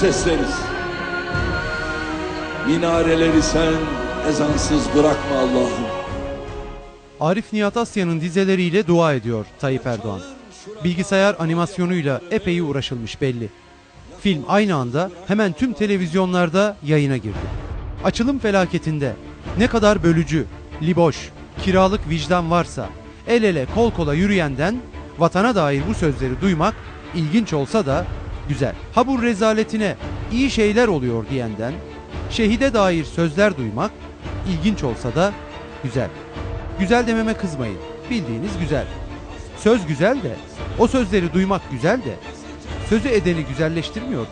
sesleriz. Minareleri sen ezansız bırakma Allah'ım. Arif Nihat Asya'nın dizeleriyle dua ediyor Tayyip Erdoğan. Bilgisayar animasyonuyla epey uğraşılmış belli. Film aynı anda hemen tüm televizyonlarda yayına girdi. Açılım felaketinde ne kadar bölücü, liboş, kiralık vicdan varsa el ele kol kola yürüyenden vatana dair bu sözleri duymak ilginç olsa da güzel. Ha bu rezaletine iyi şeyler oluyor diyenden şehide dair sözler duymak ilginç olsa da güzel. Güzel dememe kızmayın. Bildiğiniz güzel. Söz güzel de o sözleri duymak güzel de sözü edeni güzelleştirmiyor ki.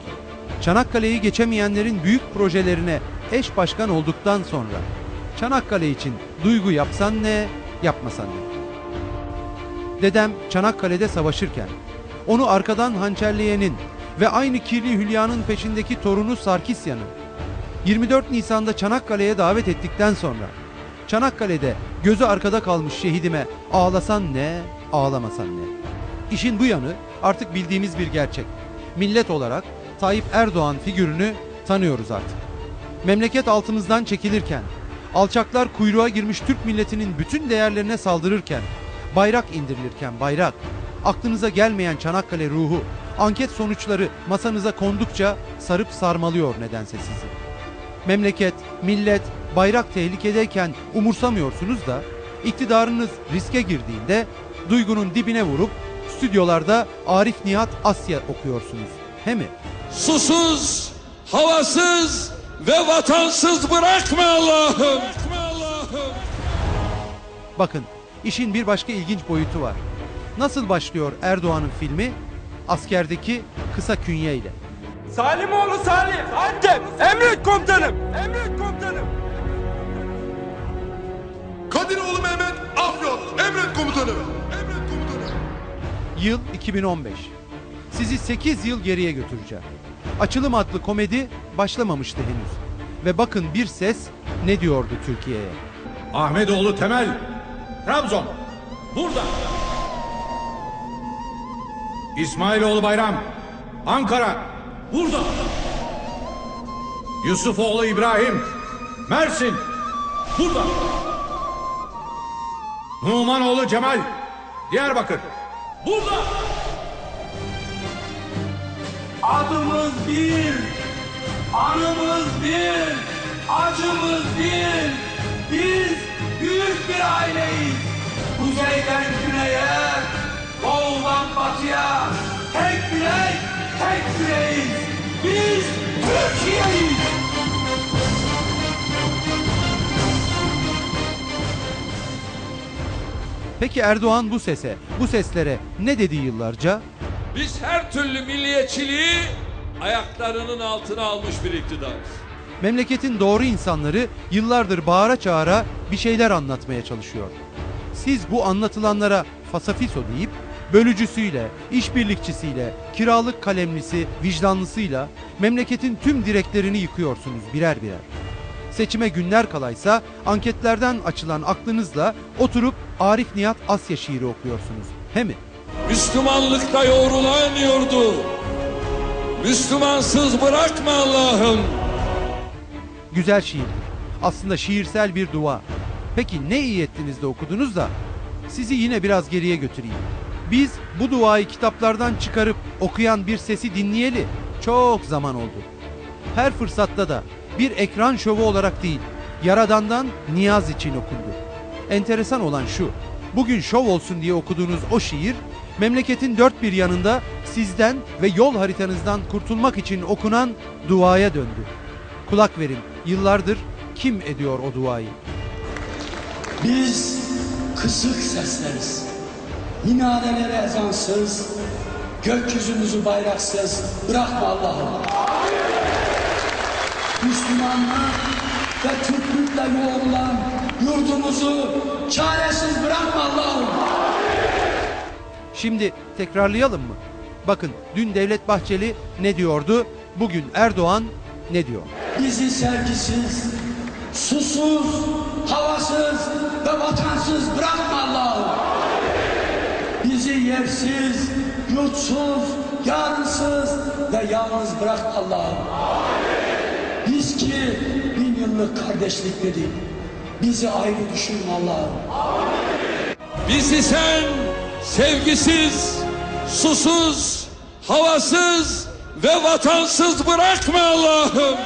Çanakkale'yi geçemeyenlerin büyük projelerine eş başkan olduktan sonra Çanakkale için duygu yapsan ne, yapmasan ne? Dedem Çanakkale'de savaşırken onu arkadan hançerleyenin ve aynı kirli hülyanın peşindeki torunu Sarkisyan'ın 24 Nisan'da Çanakkale'ye davet ettikten sonra Çanakkale'de gözü arkada kalmış şehidime ağlasan ne, ağlamasan ne? İşin bu yanı artık bildiğimiz bir gerçek. Millet olarak Tayyip Erdoğan figürünü tanıyoruz artık. Memleket altımızdan çekilirken, alçaklar kuyruğa girmiş Türk milletinin bütün değerlerine saldırırken, bayrak indirilirken bayrak, aklınıza gelmeyen Çanakkale ruhu, anket sonuçları masanıza kondukça sarıp sarmalıyor nedense sizi. Memleket, millet, bayrak tehlikedeyken umursamıyorsunuz da iktidarınız riske girdiğinde duygunun dibine vurup stüdyolarda Arif Nihat Asya okuyorsunuz. He mi? Susuz, havasız ve vatansız bırakma Allah'ım. Bakın işin bir başka ilginç boyutu var. Nasıl başlıyor Erdoğan'ın filmi? Askerdeki kısa künye ile. Salimoğlu Salim, Antep, emret komutanım, emret komutanım. Kadiroğlu Mehmet Afyon. Emret komutanım. Emret komutanım. Yıl 2015. Sizi 8 yıl geriye götüreceğim. Açılım adlı komedi başlamamıştı henüz. Ve bakın bir ses ne diyordu Türkiye'ye. Ahmetoğlu Temel, Trabzon. Burada. İsmailoğlu Bayram, Ankara. Burada. Yusufoğlu İbrahim, Mersin. Burada. Numanoğlu Cemal, Diyarbakır. Burada. Adımız bir, anımız bir, acımız bir. Biz büyük bir aileyiz. Kuzeyden güneye, doğudan batıya. Tek bilek, tek yüreğiz. Biz Türkiye'yiz. Peki Erdoğan bu sese, bu seslere ne dedi yıllarca? Biz her türlü milliyetçiliği ayaklarının altına almış bir iktidarız. Memleketin doğru insanları yıllardır bağıra çağıra bir şeyler anlatmaya çalışıyor. Siz bu anlatılanlara fasafiso deyip bölücüsüyle, işbirlikçisiyle, kiralık kalemlisi, vicdanlısıyla memleketin tüm direklerini yıkıyorsunuz birer birer. Seçime günler kalaysa anketlerden açılan aklınızla oturup Arif Nihat Asya şiiri okuyorsunuz. He mi? Müslümanlıkta yoğrulan yurdu. Müslümansız bırakma Allah'ım. Güzel şiir. Aslında şiirsel bir dua. Peki ne iyi ettiniz de okudunuz da sizi yine biraz geriye götüreyim. Biz bu duayı kitaplardan çıkarıp okuyan bir sesi dinleyeli çok zaman oldu. Her fırsatta da bir ekran şovu olarak değil, Yaradan'dan niyaz için okundu. Enteresan olan şu, bugün şov olsun diye okuduğunuz o şiir, memleketin dört bir yanında sizden ve yol haritanızdan kurtulmak için okunan duaya döndü. Kulak verin, yıllardır kim ediyor o duayı? Biz kısık sesleriz. Minareleri ezansız, gökyüzümüzü bayraksız bırakma Allah'ım. Müslümanlık ve Türklükle yoğrulan yurdumuzu çaresiz bırakma Allah'ım. Şimdi tekrarlayalım mı? Bakın dün Devlet Bahçeli ne diyordu? Bugün Erdoğan ne diyor? Bizi sevgisiz, susuz, havasız ve vatansız bırakma Allah'ım. Bizi yersiz, yurtsuz, yarınsız ve yalnız bırakma Allah'ım. Biz ki bin yıllık kardeşlik dedik. Bizi ayrı düşürme Allah'ım. Bizi sen sevgisiz, susuz, havasız ve vatansız bırakma. Allah'ım.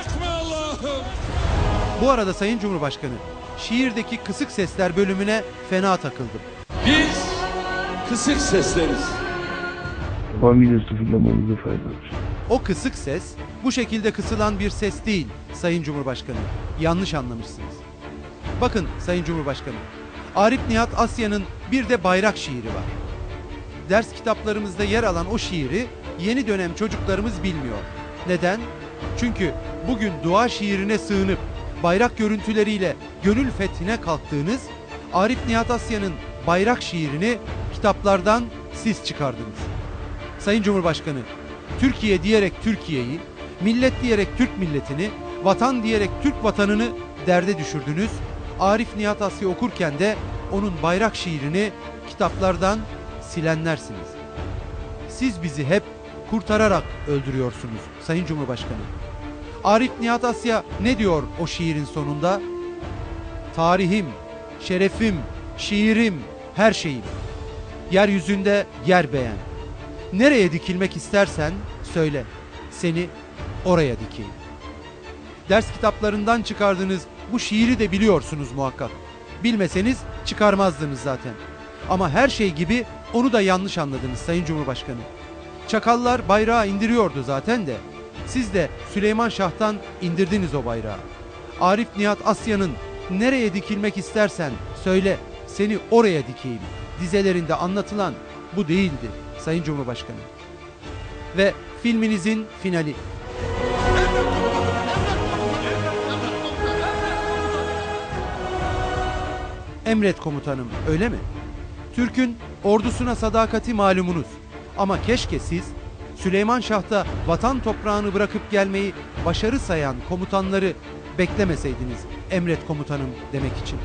Bu arada Sayın Cumhurbaşkanı, şiirdeki kısık sesler bölümüne fena takıldım. Kısık sesleriz. Tamamıyla sıfırlamamıza fayda var. O kısık ses bu şekilde kısılan bir ses değil Sayın Cumhurbaşkanı. Yanlış anlamışsınız. Bakın Sayın Cumhurbaşkanı, Arif Nihat Asya'nın bir de bayrak şiiri var. Ders kitaplarımızda yer alan o şiiri yeni dönem çocuklarımız bilmiyor. Neden? Çünkü bugün dua şiirine sığınıp bayrak görüntüleriyle gönül fethine kalktığınız Arif Nihat Asya'nın bayrak şiirini kitaplardan siz çıkardınız. Sayın Cumhurbaşkanı, Türkiye diyerek Türkiye'yi, millet diyerek Türk milletini, vatan diyerek Türk vatanını derde düşürdünüz. Arif Nihat Asya okurken de onun bayrak şiirini kitaplardan silenlersiniz. Siz bizi hep kurtararak öldürüyorsunuz Sayın Cumhurbaşkanı. Arif Nihat Asya ne diyor o şiirin sonunda? Tarihim, şerefim, şiirim, her şeyim. Yeryüzünde yer beğen. Nereye dikilmek istersen söyle. Seni oraya dikeyim. Ders kitaplarından çıkardığınız bu şiiri de biliyorsunuz muhakkak. Bilmeseniz çıkarmazdınız zaten. Ama her şey gibi onu da yanlış anladınız Sayın Cumhurbaşkanı. Çakallar bayrağı indiriyordu zaten de. Siz de Süleyman Şah'tan indirdiniz o bayrağı. Arif Nihat Asya'nın nereye dikilmek istersen söyle seni oraya dikeyim. Dizelerinde anlatılan bu değildi Sayın Cumhurbaşkanı. Ve filminizin finali. Emret komutanım öyle mi? Türk'ün ordusuna sadakati malumunuz. Ama keşke siz Süleyman Şah'ta vatan toprağını bırakıp gelmeyi başarı sayan komutanları beklemeseydiniz emret komutanım demek için.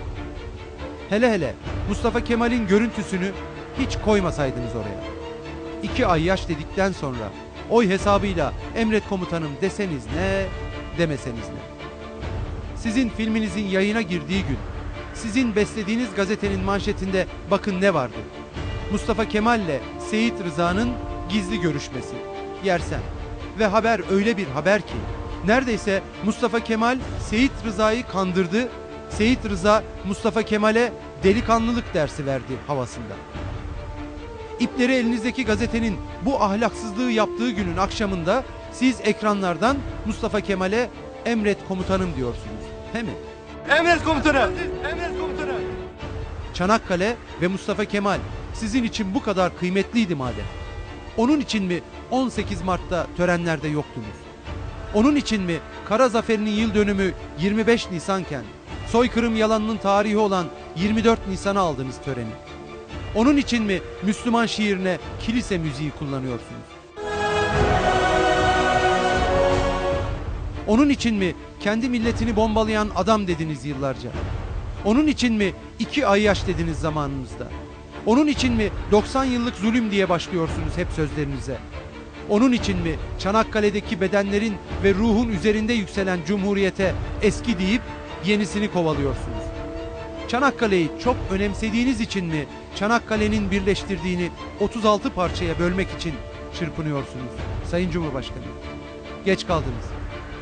Hele hele Mustafa Kemal'in görüntüsünü hiç koymasaydınız oraya. İki ay yaş dedikten sonra oy hesabıyla emret komutanım deseniz ne, demeseniz ne. Sizin filminizin yayına girdiği gün, sizin beslediğiniz gazetenin manşetinde bakın ne vardı. Mustafa Kemal'le Seyit Rıza'nın gizli görüşmesi. Yersen. Ve haber öyle bir haber ki neredeyse Mustafa Kemal Seyit Rıza'yı kandırdı. Seyit Rıza Mustafa Kemal'e delikanlılık dersi verdi havasında. İpleri elinizdeki gazetenin bu ahlaksızlığı yaptığı günün akşamında siz ekranlardan Mustafa Kemal'e emret komutanım diyorsunuz. He mi? Emret komutanım. Emret komutanım. Çanakkale ve Mustafa Kemal sizin için bu kadar kıymetliydi madem. Onun için mi 18 Mart'ta törenlerde yoktunuz? Onun için mi Kara Zaferi'nin yıl dönümü 25 Nisanken soykırım yalanının tarihi olan 24 Nisan'a aldınız töreni? Onun için mi Müslüman şiirine kilise müziği kullanıyorsunuz? Onun için mi kendi milletini bombalayan adam dediniz yıllarca? Onun için mi iki ay yaş dediniz zamanınızda? Onun için mi 90 yıllık zulüm diye başlıyorsunuz hep sözlerinize? Onun için mi Çanakkale'deki bedenlerin ve ruhun üzerinde yükselen cumhuriyete eski deyip yenisini kovalıyorsunuz? Çanakkale'yi çok önemsediğiniz için mi Çanakkale'nin birleştirdiğini 36 parçaya bölmek için çırpınıyorsunuz Sayın Cumhurbaşkanı? Geç kaldınız.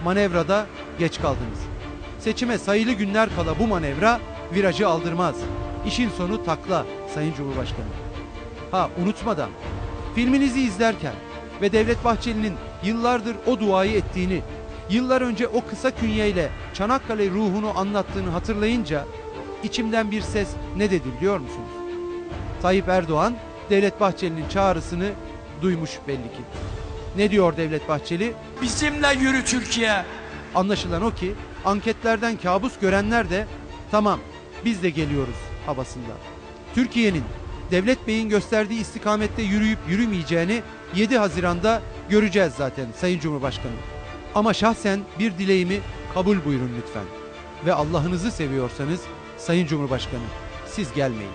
Manevrada geç kaldınız. Seçime sayılı günler kala bu manevra virajı aldırmaz. İşin sonu takla Sayın Cumhurbaşkanı. Ha unutmadan filminizi izlerken ve Devlet Bahçeli'nin yıllardır o duayı ettiğini, yıllar önce o kısa künyeyle Çanakkale ruhunu anlattığını hatırlayınca içimden bir ses ne dedi biliyor musunuz? Tayyip Erdoğan Devlet Bahçeli'nin çağrısını duymuş belli ki. Ne diyor Devlet Bahçeli? Bizimle yürü Türkiye. Anlaşılan o ki anketlerden kabus görenler de tamam biz de geliyoruz havasında. Türkiye'nin Devlet Bey'in gösterdiği istikamette yürüyüp yürümeyeceğini 7 Haziran'da göreceğiz zaten Sayın Cumhurbaşkanı. Ama şahsen bir dileğimi kabul buyurun lütfen. Ve Allah'ınızı seviyorsanız Sayın Cumhurbaşkanı siz gelmeyin.